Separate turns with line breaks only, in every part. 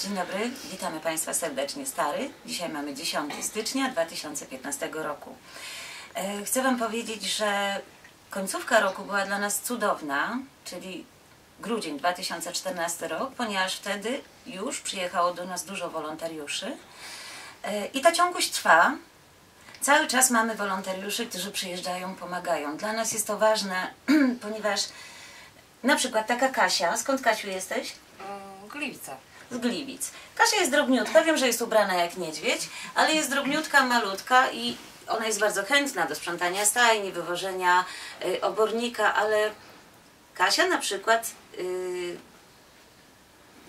Dzień dobry, witamy Państwa serdecznie stary. Dzisiaj mamy 10 stycznia 2015 roku. E, Chcę Wam powiedzieć, że końcówka roku była dla nas cudowna, czyli grudzień 2014 rok, ponieważ wtedy już przyjechało do nas dużo wolontariuszy. E, I ta ciągłość trwa. Cały czas mamy wolontariuszy, którzy przyjeżdżają, pomagają. Dla nas jest to ważne, ponieważ na przykład taka Kasia, skąd Kasiu jesteś?
Mm, Gliwice.
Z Gliwic. Kasia jest drobniutka, wiem, że jest ubrana jak niedźwiedź, ale jest drobniutka, malutka i ona jest bardzo chętna do sprzątania stajni, wywożenia y, obornika, ale Kasia na przykład, y,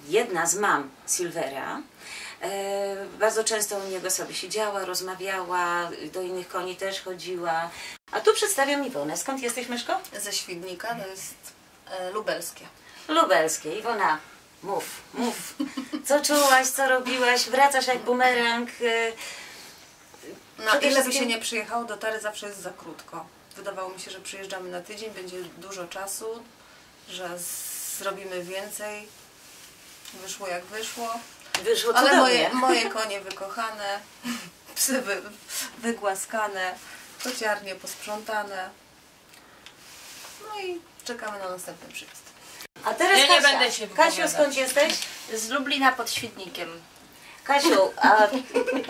jedna z mam Silvera, y, bardzo często u niego sobie siedziała, rozmawiała, do innych koni też chodziła. A tu przedstawiam Iwonę. Skąd jesteś, Myszko?
Ze Świdnika, to jest e, lubelskie.
Lubelskie. Iwona, mów, mów. Co czułaś, co robiłaś? Wracasz jak bumerang.
Na
Przede
ile by się nie przyjechało do Tary, zawsze jest za krótko. Wydawało mi się, że przyjeżdżamy na tydzień, będzie dużo czasu, że zrobimy więcej. Wyszło jak wyszło.
Wyszło
Ale moje, moje konie wykochane, psy wy, wygłaskane, kociarnie posprzątane. No i czekamy na następny przyjazd.
A teraz
Ja nie
Kasia.
będę się
Kasiu,
wypowiadać.
skąd jesteś?
Z Lublina pod Świdnikiem.
Kasiu, a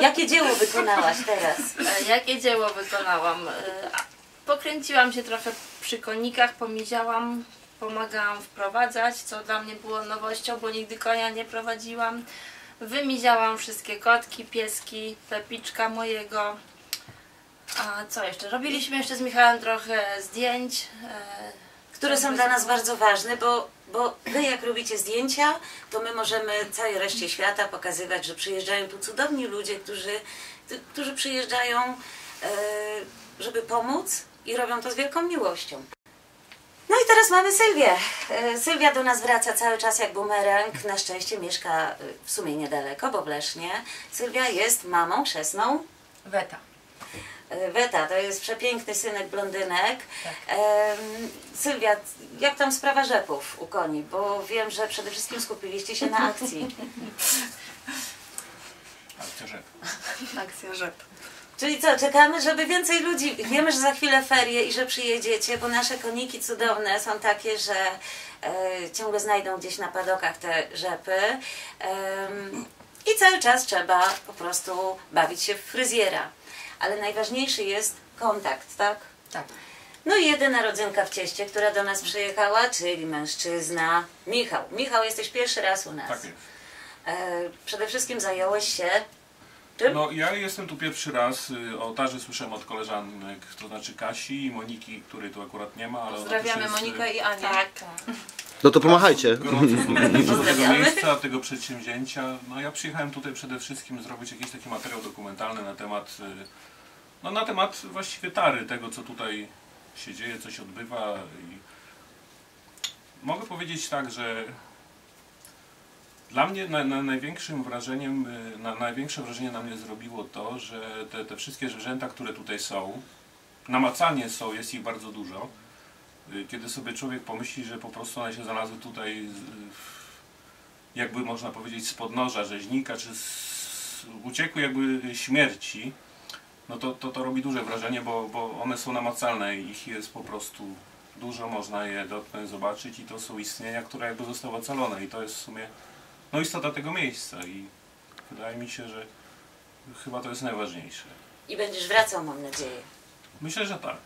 jakie dzieło wykonałaś teraz?
E, Jakie dzieło wykonałam? E, a, Pokręciłam się trochę przy konikach, pomiziałam, pomagałam wprowadzać, co dla mnie było nowością, bo nigdy konia nie prowadziłam. Wymiziałam wszystkie kotki, pieski, pepiczka mojego. A co jeszcze? Robiliśmy jeszcze z Michałem trochę zdjęć. e,
Które są dla nas bardzo ważne, bo, bo wy jak robicie zdjęcia, to my możemy całej reszcie świata pokazywać, że przyjeżdżają tu cudowni ludzie, którzy, którzy przyjeżdżają, e, żeby pomóc i robią to z wielką miłością. No i teraz mamy Sylwię. E, Sylwia do nas wraca cały czas jak bumerang. Na szczęście mieszka e, w sumie niedaleko, bo w Lesznie. Sylwia jest mamą chrzestną
Weta.
E, Weta, to jest przepiękny synek blondynek.
Tak.
Sylwia, jak tam sprawa rzepów u koni? Bo wiem, że przede wszystkim skupiliście się na akcji.
Akcja rzep.
Akcja rzep.
Czyli co, czekamy, żeby więcej ludzi... Wiemy, że za chwilę ferie i że przyjedziecie, bo nasze koniki cudowne są takie, że e, ciągle znajdą gdzieś na padokach te rzepy. Em, I cały czas trzeba po prostu bawić się w fryzjera. Ale najważniejszy jest kontakt, tak?
Tak.
No i jedyna rodzynka w cieście, która do nas przyjechała, czyli mężczyzna Michał. Michał, jesteś pierwszy raz u nas.
Tak jest.
E, przede wszystkim zająłeś się czym?
No ja jestem tu pierwszy raz. y, O ołtarze słyszałem od koleżanek, to znaczy Kasi i Moniki, której tu akurat nie ma, ale
Pozdrawiamy
jest,
Monikę i Anię.
Tak.
No to pomachajcie.
gorąco tego miejsca, tego przedsięwzięcia. No ja przyjechałem tutaj przede wszystkim zrobić jakiś taki materiał dokumentalny na temat, y, no na temat właściwie tary, tego co tutaj się dzieje, co się odbywa i mogę powiedzieć tak, że dla mnie na, na największym wrażeniem, na, największe wrażenie na mnie zrobiło to, że te, te wszystkie zwierzęta, które tutaj są, namacalnie są, jest ich bardzo dużo. Kiedy sobie człowiek pomyśli, że po prostu one się znalazły tutaj, jakby można powiedzieć, z podnoża rzeźnika, czy z, uciekły jakby śmierci, no to, to to robi duże wrażenie, bo, bo one są namacalne i ich jest po prostu dużo, można je dotknąć, zobaczyć i to są istnienia, które jakby zostały ocalone i to jest w sumie no istota tego miejsca i wydaje mi się, że chyba to jest najważniejsze.
I będziesz wracał, mam nadzieję.
Myślę, że tak.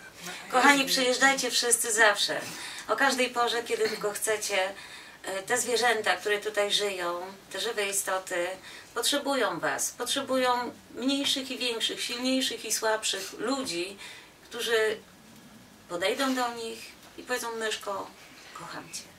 Kochani, przyjeżdżajcie wszyscy zawsze. O każdej porze, kiedy tylko chcecie. E, Te zwierzęta, które tutaj żyją, te żywe istoty, potrzebują Was. Potrzebują mniejszych i większych, silniejszych i słabszych ludzi, którzy podejdą do nich i powiedzą: Myszko, kocham Cię.